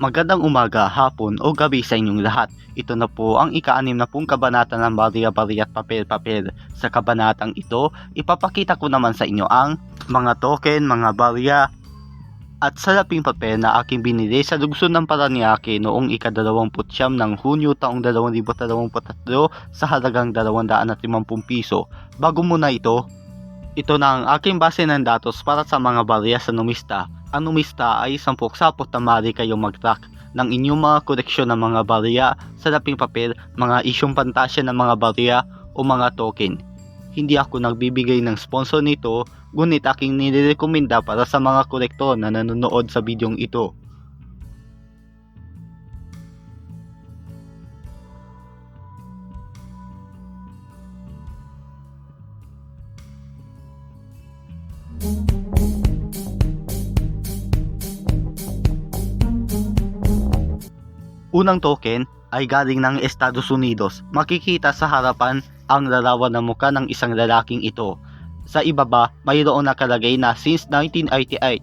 Magandang umaga, hapon o gabi sa inyong lahat. Ito na po ang ika-anim na pong kabanata ng Barya-Barya at Papel-Papel. Sa kabanatang ito, ipapakita ko naman sa inyo ang mga token, mga barya, at salaping papel na aking binili sa lugson ng Paranaque noong ika-29 ng Hunyo taong 2023 sa halagang 250 piso. Bago muna ito, ito na ang aking base ng datos para sa mga barya sa numista. Ang numista ay isang sapot na maaari kayong mag-track ng inyong mga koleksyon ng mga barya, salaping papel, mga isyong pantasya ng mga barya o mga token. Hindi ako nagbibigay ng sponsor nito, ngunit aking nirekomenda para sa mga kolektor na nanonood sa bidyong ito. Unang token ay galing ng Estados Unidos. Makikita sa harapan ang larawan ng muka ng isang lalaking ito. Sa ibaba, mayroon nakalagay na since 1988.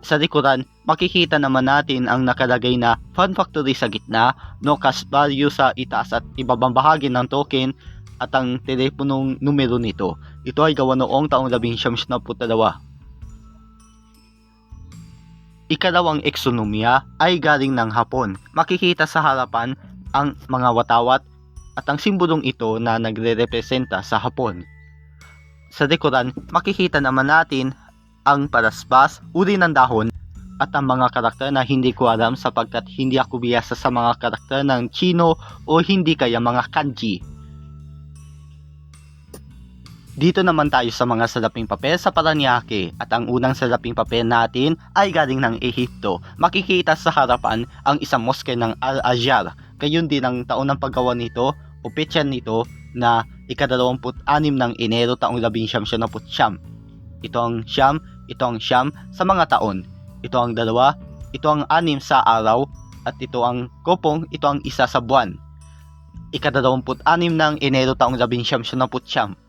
Sa likuran, makikita naman natin ang nakalagay na Fun Factory sa gitna, no cash value sa itaas at ibabang bahagi ng token at ang teleponong numero nito. Ito ay gawa noong taong 1972. Ikalawang eksonomiya ay galing ng Hapon. Makikita sa harapan ang mga watawat at ang simbolong ito na nagre-representa sa Hapon. Sa likuran, makikita naman natin ang palasbas, uri ng dahon, at ang mga karakter na hindi ko alam sapagkat hindi ako biyasa sa mga karakter ng Chino o hindi kaya mga kanji. Dito naman tayo sa mga salaping papel sa Paranaque at ang unang salaping papel natin ay galing ng Ehipto. Makikita sa harapan ang isang moske ng Al-Azhar. Gayon din ang taon ng paggawa nito o petsa nito na ika-26 ng Enero taong 1979. Ito ang siyam, ito ang siyam sa mga taon. Ito ang dalawa, ito ang anim sa araw, at ito ang kopong, ito ang isa sa buwan. Ika-26 ng Enero taong 1979.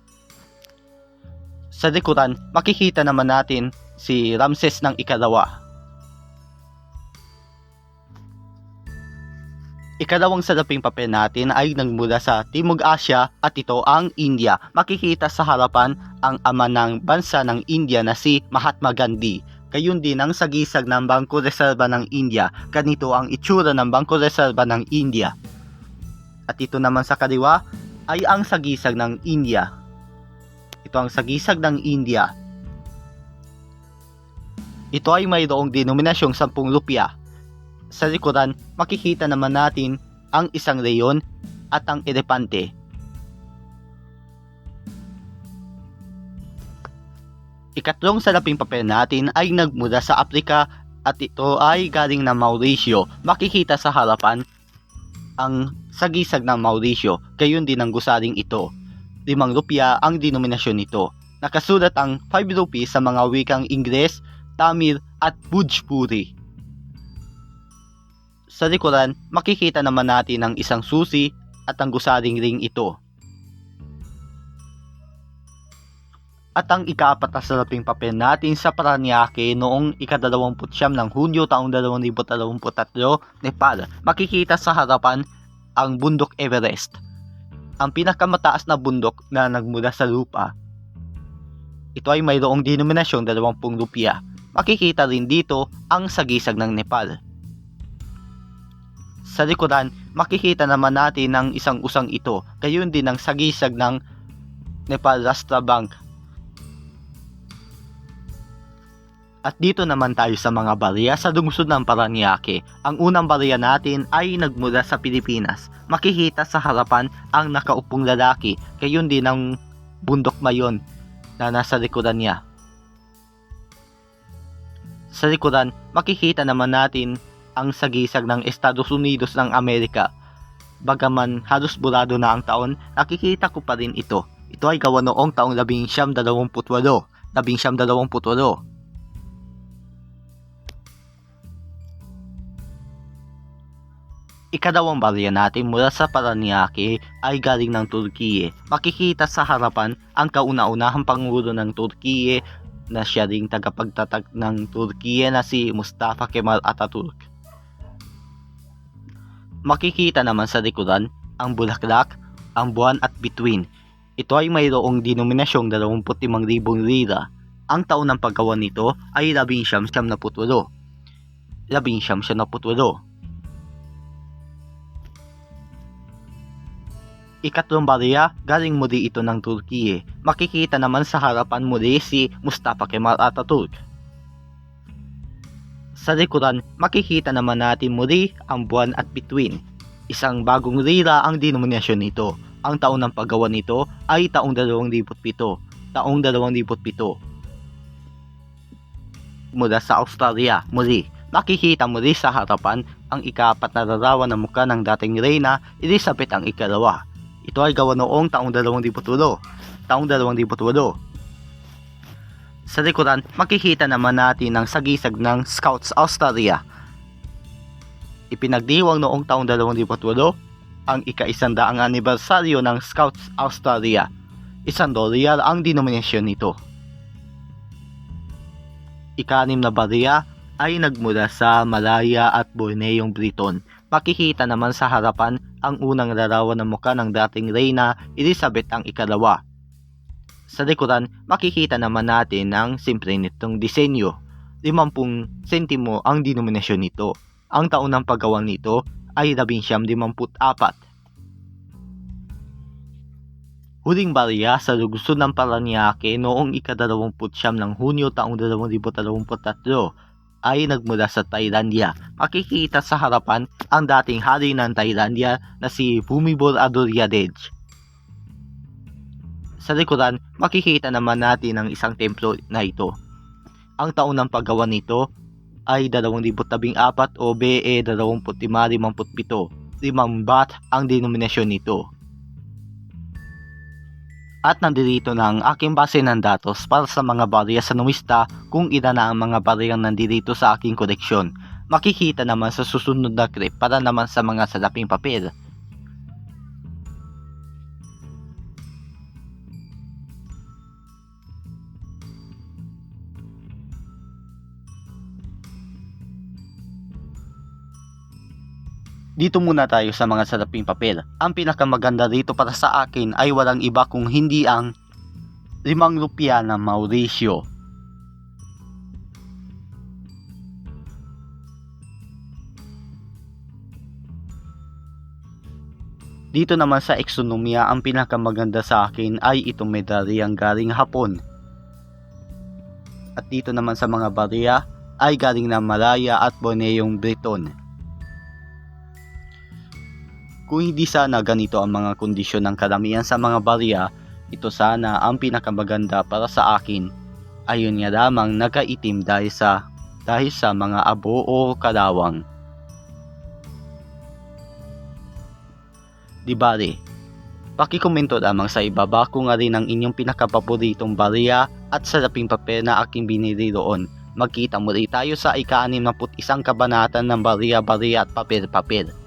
Sa likuran, makikita naman natin si Ramses ng ikalawa. Ikalawang salaping papel natin ay nagmula sa Timog Asya at ito ang India. Makikita sa harapan ang ama ng bansa ng India na si Mahatma Gandhi. Gayon din ang sagisag ng Bangko Reserva ng India. Ganito ang itsura ng Bangko Reserva ng India. At ito naman sa kaliwa ay ang sagisag ng India. Ito ang sagisag ng India. Ito ay mayroong denominasyong 10 rupya. Sa likuran, makikita naman natin ang isang leon at ang elepante. Ikatlong salaping papel natin ay nagmula sa Afrika at ito ay galing ng Mauricio. Makikita sa harapan ang sagisag ng Mauricio, gayon din ang gusaring ito. 5 rupya ang denominasyon nito. Nakasulat ang 5 rupees sa mga wikang Ingles, Tamil at Bhojpuri. Sa likuran, makikita naman natin ang isang susi at ang gusaring ring ito. At ang ikaapat na salaping papel natin sa Paranaque noong ika-29 ng Hunyo taong 2023, Nepal. Makikita sa harapan ang bundok Everest ang pinakamataas na bundok na nagmula sa lupa. Ito ay mayroong denominasyong 20 rupya. Makikita rin dito ang sagisag ng Nepal. Sa likuran, makikita naman natin ang isang usang ito, gayon din ang sagisag ng Nepal Rastra Bank. At dito naman tayo sa mga barya sa lungsod ng Paranaque. Ang unang barya natin ay nagmula sa Pilipinas. Makikita sa harapan ang nakaupong lalaki, gayon din ang bundok mayon na nasa likuran niya. Sa likuran, makikita naman natin ang sagisag ng Estados Unidos ng Amerika. Bagaman halos burado na ang taon, nakikita ko pa rin ito. Ito ay gawa noong taong 1928. 1928. Ikadawang barya natin mula sa Paranaque ay galing ng Turkiye. Makikita sa harapan ang kauna-unahang pangulo ng Turkiye na siya ring tagapagtatag ng Turkiye na si Mustafa Kemal Atatürk. makikita naman sa likuran ang bulaklak, ang buwan at between. Ito ay mayroong denominasyong 25,000 lira. Ang taon ng paggawa nito ay 1978. 1978. Ikatlong barya, galing muli ito ng Turkiye. Makikita naman sa harapan muli si Mustafa Kemal Atatürk. Sa likuran, makikita naman natin muli ang buwan at between. Isang bagong lira ang denominasyon nito. Ang taon ng paggawa nito ay taong 2007. Taong 2007. Mula sa Australia, muli, makikita muli sa harapan ang ikaapat na larawan ng mukha ng dating reyna Elizabeth ang ikalawa. Ito ay gawa noong taong 2008. Taong 2008. Sa likuran, makikita naman natin ang sagisag ng Scouts Australia. Ipinagdiwang noong taong 2008 ang ika-isandaang anibersaryo ng Scouts Australia. Isang dolyar ang denominasyon nito. Ikanim na barya ay nagmula sa Malaya at Borneong Briton. Makikita naman sa harapan ang unang larawan ng mukha ng dating reyna Elizabeth ang ikalawa. Sa likuran, makikita naman natin ang simple nitong disenyo. 50 sentimo ang denominasyon nito. Ang taon ng paggawa nito ay 1954. Huling barya sa lungsod ng Paranaque noong ika-29 ng Hunyo taong 2023 ay nagmula sa Thailandia. Makikita sa harapan ang dating hari ng Thailandia na si Bhumibol Adulyadej. Sa likuran, makikita naman natin ang isang templo na ito. Ang taon ng paggawa nito ay 2014 o BE 2557. Limang baht ang denominasyon nito. At nandito na ang aking base ng datos para sa mga barya sa numista kung ilan na ang mga baryang nandito sa aking koleksyon. Makikita naman sa susunod na clip para naman sa mga salaping papel. Dito muna tayo sa mga salaping papel. Ang pinakamaganda dito para sa akin ay walang iba kung hindi ang limang rupya ng Mauricio. Dito naman sa ekonomiya, ang pinakamaganda sa akin ay itong medalyang galing Hapon. At dito naman sa mga barya ay galing na Malaya at Borneong Briton. Kung hindi sana ganito ang mga kondisyon ng karamihan sa mga barya, ito sana ang pinakamaganda para sa akin. Ayun nga lamang nagkaitim dahil sa dahil sa mga abo o kalawang. Di bale, pakikomento lamang sa ibaba kung nga rin ang inyong pinakapaboritong barya at salaping papel na aking binili doon. Magkita muli tayo sa ika-61 kabanatan ng barya-barya at papel-papel.